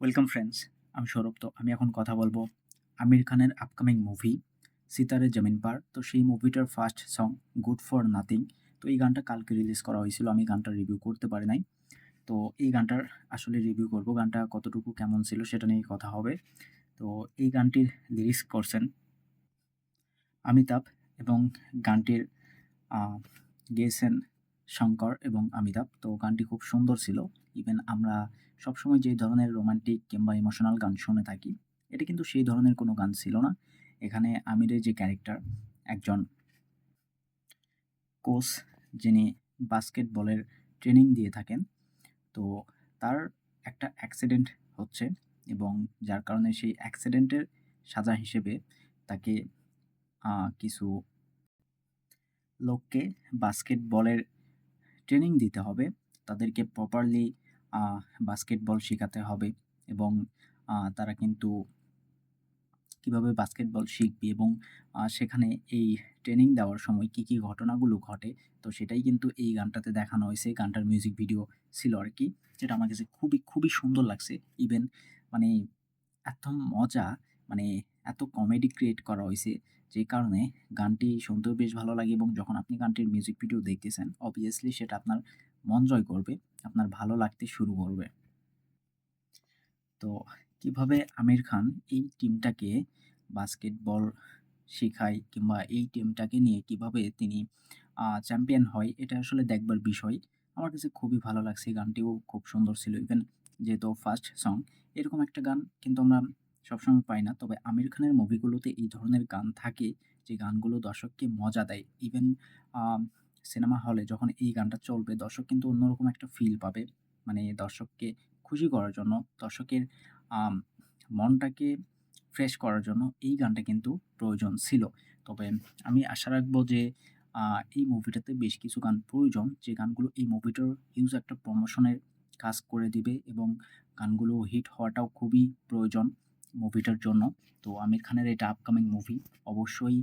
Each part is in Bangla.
ওয়েলকাম ফ্রেন্ডস আমি সৌরভ তো আমি এখন কথা বলব আমির খানের আপকামিং মুভি সিতারে জমিন পার তো সেই মুভিটার first song good for nothing তো এই গানটা কালকে রিলিজ করা হয়েছিল। আমি গানটা রিভিউ করতে পারি নাই। তো এই গানটার আসলে রিভিউ করব। গানটা কতটুকু কেমন ছিল সেটা নিয়ে কথা হবে। তো এই গানটির লিরিক্স করছেন অমিতাভ এবং গানটির গেয়েছেন শঙ্কর এবং অমিতাভ তো গানটি খুব সুন্দর ছিল। ইভেন আমরা সবসময় যে ধরনের রোমান্টিক কিংবা ইমোশনাল গান শুনে থাকি, এটা কিন্তু সেই ধরনের কোনো গান ছিল না। এখানে আমিরের যে ক্যারেক্টার একজন কোচ যিনি বাস্কেটবলের ট্রেনিং দিয়ে থাকেন, তো তার একটা অ্যাক্সিডেন্ট হচ্ছে এবং যার কারণে সেই অ্যাক্সিডেন্টের সাজা হিসেবে তাকে কিছু লোককে বাস্কেটবলের ট্রেনিং দিতে হবে। তাদেরকে প্রপারলি বাস্কেটবল শেখাতে হবে এবং তারা কিন্তু কীভাবে বাস্কেটবল শিখবে এবং সেখানে এই ট্রেনিং দেওয়ার সময় কি কি ঘটনাগুলো ঘটে, তো সেটাই কিন্তু এই গানটাতে দেখানো হয়েছে। গানটার মিউজিক ভিডিও ছিল আর কি, যেটা আমার কাছে খুবই খুবই সুন্দর লাগছে। ইভেন মানে এত মজা মানে এত কমেডি ক্রিয়েট করা হয়েছে যে কারণে গানটি শুনতেও বেশ ভালো লাগে এবং যখন আপনি গানটির মিউজিক ভিডিও দেখতেছেন অবভিয়াসলি সেটা আপনার মন জয় করবে, আপনার ভালো লাগতে শুরু করবে। তো কীভাবে আমির খান এই টিমটাকে বাস্কেটবল শেখায় কিংবা এই টিমটাকে নিয়ে কীভাবে তিনি চ্যাম্পিয়ন হয়, এটা আসলে দেখবার বিষয়। আমার কাছে খুবই ভালো লাগছে গানটিও, খুব সুন্দর ছিল। ইভেন যেহেতু ফার্স্ট সং এরকম একটা গান কিন্তু আমরা সবসময় পাই না। তবে আমির খানের মুভিগুলোতে এই ধরনের গান থাকে, যে গানগুলো দর্শককে মজা দেয়। ইভেন সিনেমা হলে যখন এই গানটা চলবে, দর্শক কিন্তু অন্যরকম একটা ফিল পাবে। মানে দর্শককে খুশি করার জন্য, দর্শকের মনটাকে ফ্রেশ করার জন্য এই গানটা কিন্তু প্রয়োজন ছিল। তবে আমি আশা রাখব যে এই মুভিটাতে বেশ কিছু গান প্রয়োজন। যে গানগুলো এই মুভিটার হিউজ একটা প্রমোশনের কাজ করে দিবে এবং গানগুলো হিট হওয়াটাও খুবই প্রয়োজন। মুভিটার জন্য। তো আমির খানের এটা আপকামিং মুভি অবশ্যই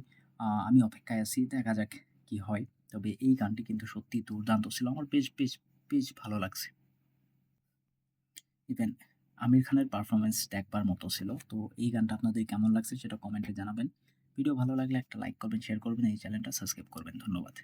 আমি অপেক্ষায় আছি, দেখা যাক কি হয়। তবে এই গানটি কিন্তু সত্যি দুর্দান্ত ছিল। আমার বেশ বেশ বেশ ভালো লাগছে। ইভেন আমির খানের পারফরমেন্স দেখবার মতো ছিল। তো এই গানটা আপনাদের কেমন লাগছে সেটা কমেন্টে জানাবেন। ভিডিও ভালো লাগলে একটা লাইক করবেন শেয়ার করবেন, এই চ্যানেলটা সাবস্ক্রাইব করবেন। ধন্যবাদ।